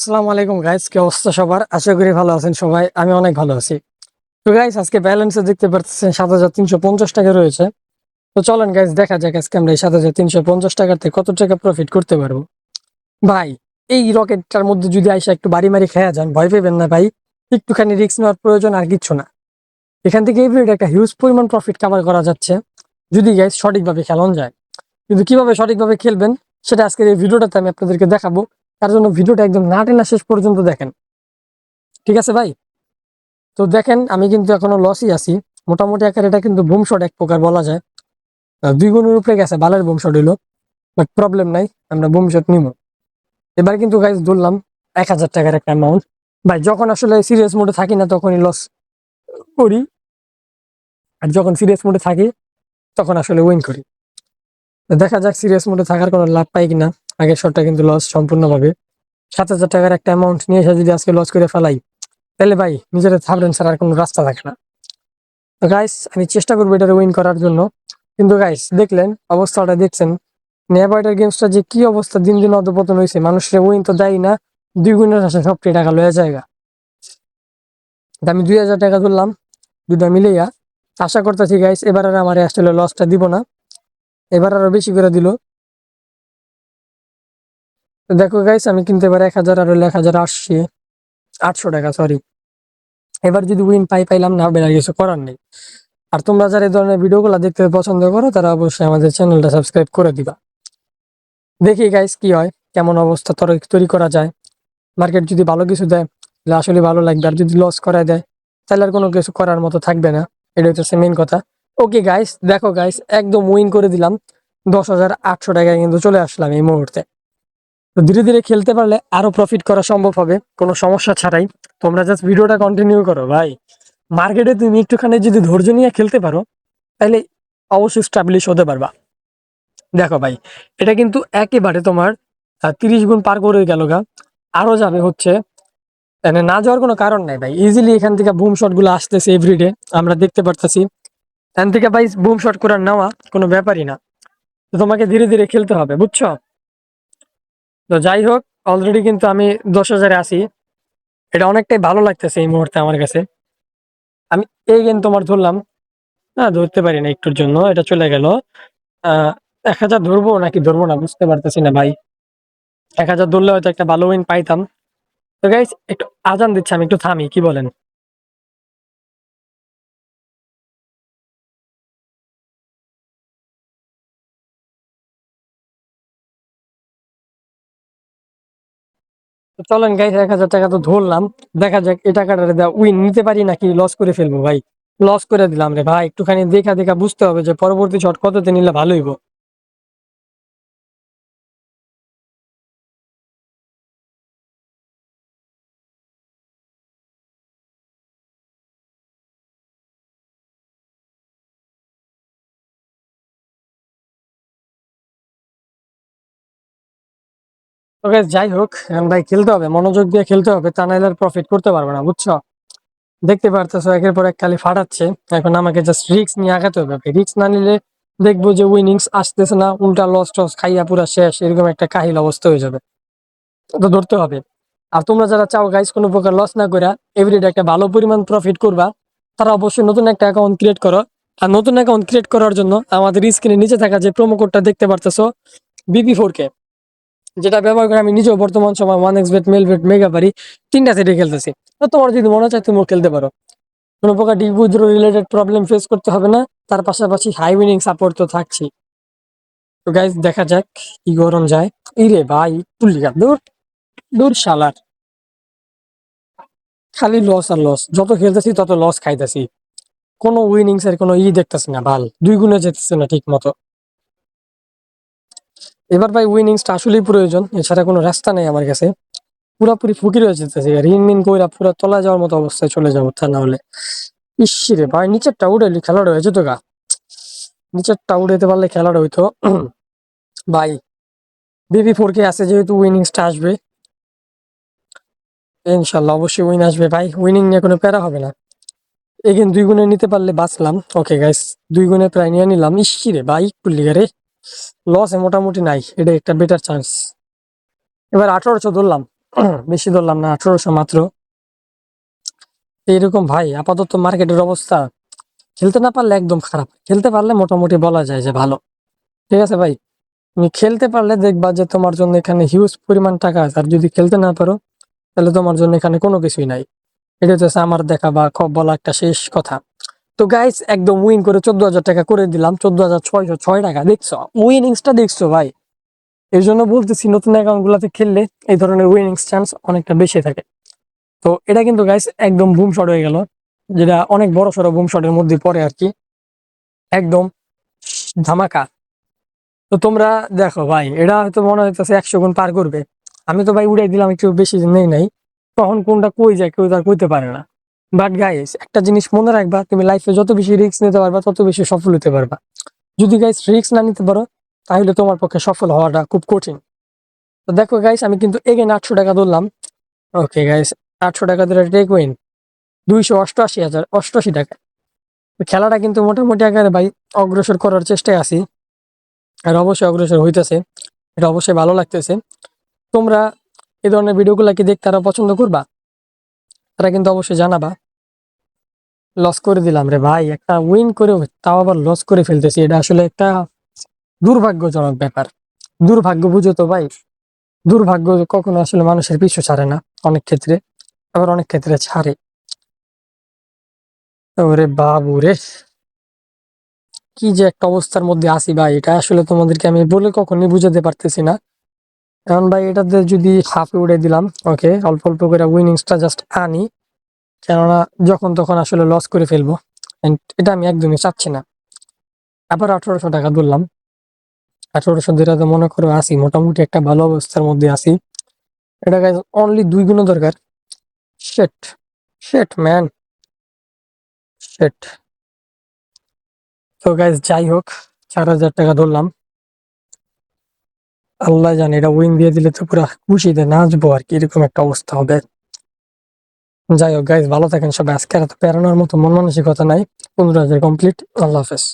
আসসালামু আলাইকুম গাইস কি অবস্থা সবার? আশা করি ভালো আছেন সবাই। আমি অনেক ভালো আছি। তো গাইস আজকে ব্যালেন্সে দেখতে পাচ্ছেন সাত হাজার তিনশো পঞ্চাশ টাকা রয়েছে। তো, চলেন গাইস দেখা যাক আজকে আমরা এই সাত হাজার তিনশো পঞ্চাশ টাকাতে কত টাকা প্রফিট করতে পারব। ভাই, এই রকেটটার মধ্যে যদি আইসা একটু বাড়ি মারি খেয়া যান, ভয় পেবেন না, ভাই। একটুখানি রিস্ক নেওয়ার প্রয়োজন আর কিচ্ছু না। এখান থেকে এভরিডে একটা হিউজ পরিমাণ প্রফিট কাভার করা যাচ্ছে। যদি গাইস সঠিকভাবে খেলন যায়। কিন্তু কীভাবে সঠিকভাবে খেলবেন, সেটা আজকের এই ভিডিওটাতে আমি আপনাদেরকে দেখাবো। তার জন্য ভিডিওটা একদম না টেনা শেষ পর্যন্ত দেখেন। ঠিক আছে ভাই? তো দেখেন, আমি কিন্তু এখনও লসই আছি। মোটামুটি আকার এটা কিন্তু বুম শট এক প্রকার বলা যায়। দুই গুণের উপরে গেছে, বালের বুম শট হইল। বাট প্রবলেম নাই, আমরা বুম শট নিব। এবার কিন্তু গাইজ ধরলাম এক হাজার টাকার একটা অ্যামাউন্ট ভাই, যখন আসলে সিরিয়াস মোডে থাকি না, তখনই লস করি। আর যখন সিরিয়াস মোডে থাকি, তখন আসলে উইন করি। দেখা যাক সিরিয়াস মোডে থাকার কোনো লাভ পাই কিনা। আগের শটটা কিন্তু লস সম্পূর্ণভাবে। সাত হাজার টাকার একটা অ্যামাউন্ট নিয়ে এসে যদি আজকে লস করে ফেলাই, তাহলে ভাই নিজের থাকবেন ছাড়া আর কোনো রাস্তা থাকে না। তো গাইস আমি চেষ্টা করব এটার উইন করার জন্য। কিন্তু গাইস দেখলেন, অবস্থাটা দেখছেন নেভাইটার গেমসটা যে কি অবস্থা, দিন দিন অধপতন হয়েছে মানুষের উইন তো দেয় না, দুই গুণের আসে সবটি টাকা লয়ে জায়গা আমি দুই হাজার টাকা তুললাম দুটা মিলেইয়া। আশা করতেছি গাইস এবার আর আমার আসলে লসটা দিব না। এবার আরও বেশি করে দিল। তো দেখো গাইস আমি কিনতে পারি এক হাজার আর এক হাজার আটশি আটশো টাকা সরি এবার যদি উইন পাই, পাইলাম না বেড়া কিছু করার নেই। আর তোমরা যারা এই ধরনের ভিডিওগুলো দেখতে পছন্দ করো, তারা অবশ্যই আমাদের চ্যানেলটা সাবস্ক্রাইব করে দিবা। দেখি গাইস কি হয়, কেমন অবস্থা তর, তৈরি করা যায়। মার্কেট যদি ভালো কিছু দেয়, তাহলে আসলে ভালো লাগবে। আর যদি লস করায় দেয়, তাহলে আর কোনো কিছু করার মতো থাকবে না। এটা হচ্ছে মেন কথা। ওকে গাইস দেখো গাইস একদম উইন করে দিলাম। দশ হাজার আটশো টাকায় কিন্তু চলে আসলাম এই মুহূর্তে। তো ধীরে ধীরে খেলতে পারলে আরও প্রফিট করা সম্ভব হবে, কোনো সমস্যা ছাড়াই। তোমরা জাস্ট ভিডিওটা কন্টিনিউ করো, ভাই। মার্কেটে তুমি একটুখানি যদি ধৈর্য নিয়ে খেলতে পারো, তাহলে অবশ্যই স্টাবলিশ হতে পারবা। দেখো ভাই, এটা কিন্তু একেবারে তোমার তিরিশ গুণ পার করে গেল গা। আরও যাবে হচ্ছে মানে না যাওয়ার কোনো কারণ নাই ভাই। ইজিলি এখান থেকে বুম শটগুলো আসতেছে এভরিডে আমরা দেখতে পারতেছি। এখান থেকে ভাই বুম শট করার নেওয়া কোনো ব্যাপারই না। তো তোমাকে ধীরে ধীরে খেলতে হবে, বুঝছ? তো যাই হোক অলরেডি কিন্তু আমি দশ হাজারে আছি। এটা অনেকটাই ভালো লাগতেছে এই মুহূর্তে আমার কাছে। আমি এই গেম তোমার ধরলাম, না, ধরতে পারি না একটুর জন্য, এটা চলে গেল। এক হাজার ধরবো নাকি ধরবো না, বুঝতে পারতেছি না ভাই। এক হাজার ধরলে হয়তো একটা ভালো উইন পাইতাম। তো গাইস একটু আজান দিচ্ছে, আমি একটু থামি, কি বলেন? চলেন গাইস এক হাজার টাকা তো ধরলাম। দেখা যাক, এই টাকাটা উইন নিতে পারি নাকি? লস করে ফেলব ভাই। লস করে দিলাম রে ভাই। একটুখানি দেখা দেখা বুঝতে হবে যে পরবর্তী শট কততে নিলে ভালো হইব। ওকে যাই হোক ভাই খেলতে হবে, মনোযোগ দিয়ে খেলতে হবে, তা নাহলে প্রফিট করতে পারবে না, বুঝছ? দেখতে পারতেছো, একের পর এক খালি ফাটাচ্ছে, এখন আমাকে জাস্ট রিক্স নিয়ে আগাতে হবে রিক্স না নিলে দেখব যে উইনিংস আসতেছে না, উল্টা লস টস খাইয়া পুরা শেষ, এরকম একটা কাহিল অবস্থা হয়ে যাবে। তো ধরতে হবে। আর তোমরা যারা চাও গাইস কোনো প্রকার লস না করে এভরিডে একটা ভালো পরিমাণ প্রফিট করবা, তারা অবশ্যই নতুন একটা অ্যাকাউন্ট ক্রিয়েট করো। আর নতুন অ্যাকাউন্ট ক্রিয়েট করার জন্য আমাদের স্ক্রিনে নিচে থাকা যে প্রোমো কোডটা দেখতে পারতেছো বিপি ফোর কে যেটা ব্যবহার করে আমি নিজেও বর্তমান সময় one X bet Melbet Megapari, তিনটা সেটে খেলতেছি। তো তোমার যদি মনে চায় তুমিও খেলতে পারো। কোনো প্রকার ডিপুদ্র রিলেটেড প্রবলেম ফেস করতে হবে না, তার পাশাপাশি হাই উইনিং সাপোর্ট তো থাকছি তো গাইজ দেখা যাক কি গরম যায়। ইরে ভাই তুলিকা দূর দূর শালার। খালি লস আর লস যত খেলতেছি তত লস খাইতেছি। কোনো উইনিংস এর কোনো ই দেখতেছি না ভালো দুই গুণে যেতেছে না ঠিক মতো এবার ভাই উইনিংসটা আসলেই প্রয়োজন, এছাড়া কোনো রাস্তা নেই আমার কাছে। পুরাপুরি ফকির হয়ে যেতেছে ঋণ মিন কইরা পুরা তলা যাওয়ার মতো অবস্থায় চলে যাব, তা না হলে। ইসিরে ভাই, নিচেরটা উড়াইলে, খেলাটা হয়েছে তো গা। নিচেরটা উড়াইতে পারলে খেলাটা হইতো। ভাই, বিবি ফোর কে আছে যেহেতু উইনিংসটা আসবে। ইনশাল্লাহ অবশ্যই উইন আসবে ভাই উইনিং নিয়ে কোনো প্যারা হবে না। এগেন দুই গুণে নিতে পারলে বাঁচলাম। ওকে গাইস দুই গুণে প্রায় নিয়ে নিলাম। ইসিরে ভাই কুল্লিগারে লসে মোটামুটি নাই, এটা একটা বেটার চান্স এবার আঠারোশো ধরলাম, বেশি ধরলাম না, আঠারোশো মাত্র। এইরকম ভাই, আপাতত মার্কেটের অবস্থা, খেলতে না পারলে একদম খারাপ। খেলতে পারলে মোটামুটি বলা যায় যে ভালো। ঠিক আছে ভাই? তুমি খেলতে পারলে দেখবা যে তোমার জন্য এখানে হিউজ পরিমাণ টাকা আছে, আর যদি খেলতে না পারো, তাহলে তোমার জন্য এখানে কোনো কিছুই নাই। এটা হচ্ছে আমার দেখা বা বলা একটা শেষ কথা। তো গাইস একদম উইন করে চোদ্দ হাজার টাকা করে দিলাম চোদ্দ হাজার ছয়শো ছয় টাকা, দেখছ? উইনিংসটা দেখছ ভাই? এই জন্য বলতেছি, নতুন অ্যাকাউন্ট গুলাতে খেললে এই ধরনের উইনিংস চান্স অনেকটা বেশি থাকে। তো এটা কিন্তু গাইস একদম বুম শট হয়ে গেল, যেটা অনেক বড় সড়ো বুম শটের মধ্যে পড়ে আর কি। একদম ধামাকা। তো তোমরা দেখো ভাই, এটা হয়তো মনে হইতেছে একশো গুণ পার করবে। আমি তো ভাই উড়াই দিলাম, একটু বেশি নেই নাই। তখন কোনটা কই যায়, কেউ তার কইতে পারে না। বাট গাইস একটা জিনিস মনে রাখবা, তুমি লাইফে যত বেশি রিস্ক নিতে পারবা, তত বেশি সফল হতে পারবা। যদি গাইস রিস্ক না নিতে পারো, তাহলে তোমার পক্ষে সফল হওয়াটা খুব কঠিন। তো দেখো গাইস আমি কিন্তু এগেন আটশো টাকা ধরলাম। ওকে গাইস আটশো টাকা ধরে টেক উইন দুইশো অষ্টআশি হাজার, অষ্টআশি টাকা। খেলাটা কিন্তু মোটামুটি আকারে ভাই অগ্রসর করার চেষ্টায় আছি। আর অবশ্যই অগ্রসর হইতেছে। এটা অবশ্যই ভালো লাগতেছে। তোমরা এই ধরনের ভিডিওগুলো কি দেখতে আরও পছন্দ করবা? তারা কিন্তু অবশ্যই জানাবা। লস করে দিলাম রে ভাই, একটা উইন করে তাও আবার লস করে ফেলতেছি। এটা আসলে একটা দুর্ভাগ্যজনক ব্যাপার। দুর্ভাগ্য বুঝো তো ভাই। দুর্ভাগ্য কখনো আসলে মানুষের পিছু ছাড়ে না, অনেক ক্ষেত্রে। আবার অনেক ক্ষেত্রে ছাড়ে। ওরে বাবু রে। কি যে একটা অবস্থার মধ্যে আসি ভাই, এটা আসলে তোমাদেরকে আমি বলে কখনই বুঝাতে পারতেছি না। কারণ ভাই এটাতে যদি হাফে উড়ে দিলাম ওকে অল্প অল্প করে উইনিংসটা জাস্ট আনি। কেননা যখন তখন আসলে লস করে ফেলব। এটা আমি একদমই চাচ্ছি না। আবার আঠারোশো টাকা ধরলাম। আঠারোশো তো মনে করো আসি মোটামুটি একটা ভালো অবস্থার মধ্যে আসি এটা অনলি দুই গুণ দরকার। শেট শেট ম্যান শেট তো গাইজ যাই হোক, চার হাজার টাকা ধরলাম। আল্লাহ জানে, এটা উইং দিয়ে দিলে তো পুরো খুশিতে নাচবো আর কি, এরকম একটা অবস্থা হবে। যাই হোক গাইজ ভালো থাকেন সবাই। আজকে এত পেরানোর মতো মন মানসিকতা নাই। পনেরো হাজার কমপ্লিট আল্লাহ হাফেজ।